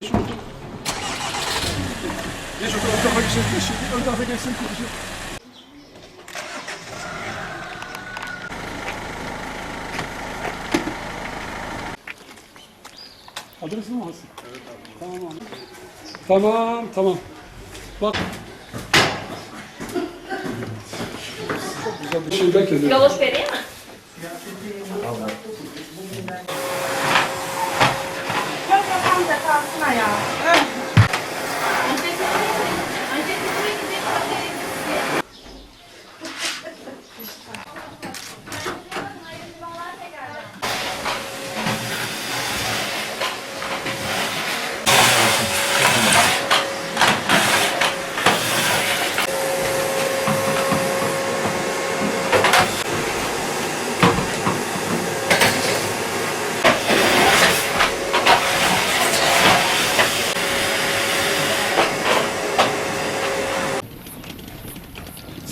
Geç otur, ön tarafa geçsin, kişi. Ön tarafa geçsin, kişi. Adresi mi alsın? Evet abi. Tamam abi. Tamam, tamam. Bak. Çok güzel bir şey bekledim. Galoş vereyim mi? Kafam da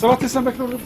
kalsın ayağa. Sabahattin sen bekle orada.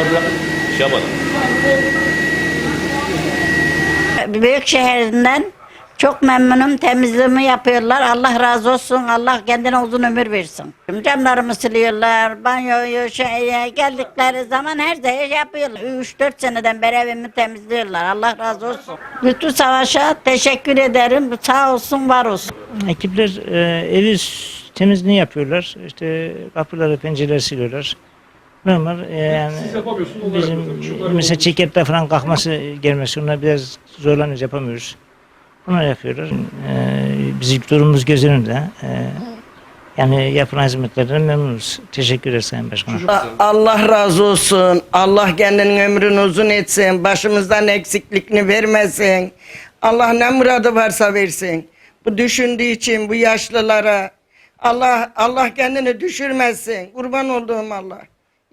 Çocuklar bırak şey yapmadı. Büyük şehrinden çok memnunum. Temizliğimi yapıyorlar. Allah razı olsun. Allah kendine uzun ömür versin. Camlarımı siliyorlar. Banyoyu şeye geldikleri zaman her şeyi yapıyorlar. 3-4 seneden beri evimi temizliyorlar. Allah razı olsun. Bütün savaşa teşekkür ederim. Sağ olsun, var olsun. Ekipler e, evi temizliğini yapıyorlar. İşte kapıları, pencereleri siliyorlar. Normal e, yani bizim mesela çekette falan kalkması gelmesi onlar biraz zorlanıyoruz yapamıyoruz. Onlar yapıyorlar. E, bizim durumumuz göz önünde. E, yani yapılan hizmetlerden memnunuz. Teşekkür ederiz Sayın Başkanım. Allah razı olsun. Allah kendinin ömrünü uzun etsin. Başımızdan eksiklikini vermesin. Allah ne muradı varsa versin. Bu düşündüğü için bu yaşlılara Allah Allah kendini düşürmesin. Kurban olduğum Allah.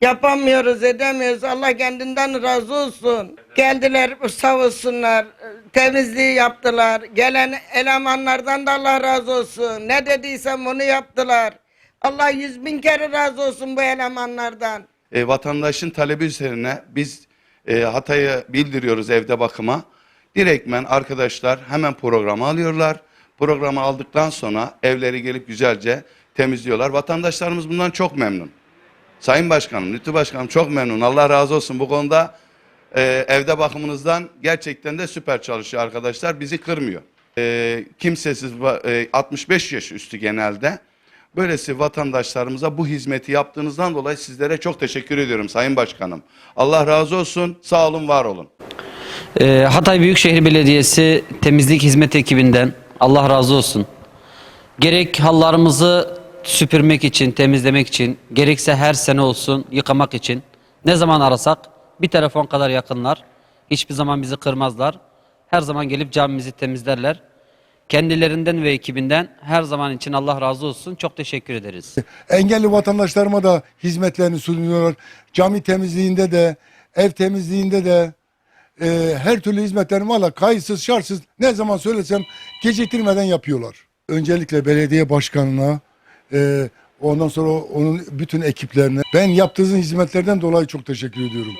Yapamıyoruz, edemiyoruz. Allah kendinden razı olsun. Geldiler sağ olsunlar. Temizliği yaptılar. Gelen elemanlardan da Allah razı olsun. Ne dediysem onu yaptılar. Allah yüz bin kere razı olsun bu elemanlardan. e, vatandaşın talebi üzerine biz e, Hatay'ı bildiriyoruz evde bakıma. Direktmen arkadaşlar hemen programı alıyorlar. Programı aldıktan sonra evleri gelip güzelce temizliyorlar. Vatandaşlarımız bundan çok memnun. Sayın Başkanım, Lütfü Başkanım çok memnun. Allah razı olsun bu konuda e, evde bakımınızdan gerçekten de süper çalışıyor arkadaşlar. Bizi kırmıyor. E, kimsesiz e, 65 yaş üstü genelde. Böylesi vatandaşlarımıza bu hizmeti yaptığınızdan dolayı sizlere çok teşekkür ediyorum Sayın Başkanım. Allah razı olsun, sağ olun, var olun. Ee, Hatay Büyükşehir Belediyesi temizlik hizmet ekibinden Allah razı olsun. Gerek hallarımızı süpürmek için, temizlemek için, gerekse her sene olsun yıkamak için ne zaman arasak bir telefon kadar yakınlar. Hiçbir zaman bizi kırmazlar. Her zaman gelip camimizi temizlerler. Kendilerinden ve ekibinden her zaman için Allah razı olsun. Çok teşekkür ederiz. Engelli vatandaşlarıma da hizmetlerini sunuyorlar. Cami temizliğinde de, ev temizliğinde de e, her türlü hizmetlerini valla kayıtsız şartsız ne zaman söylesem geciktirmeden yapıyorlar. Öncelikle belediye başkanına, e, ondan sonra onun bütün ekiplerine ben yaptığınız hizmetlerden dolayı çok teşekkür ediyorum.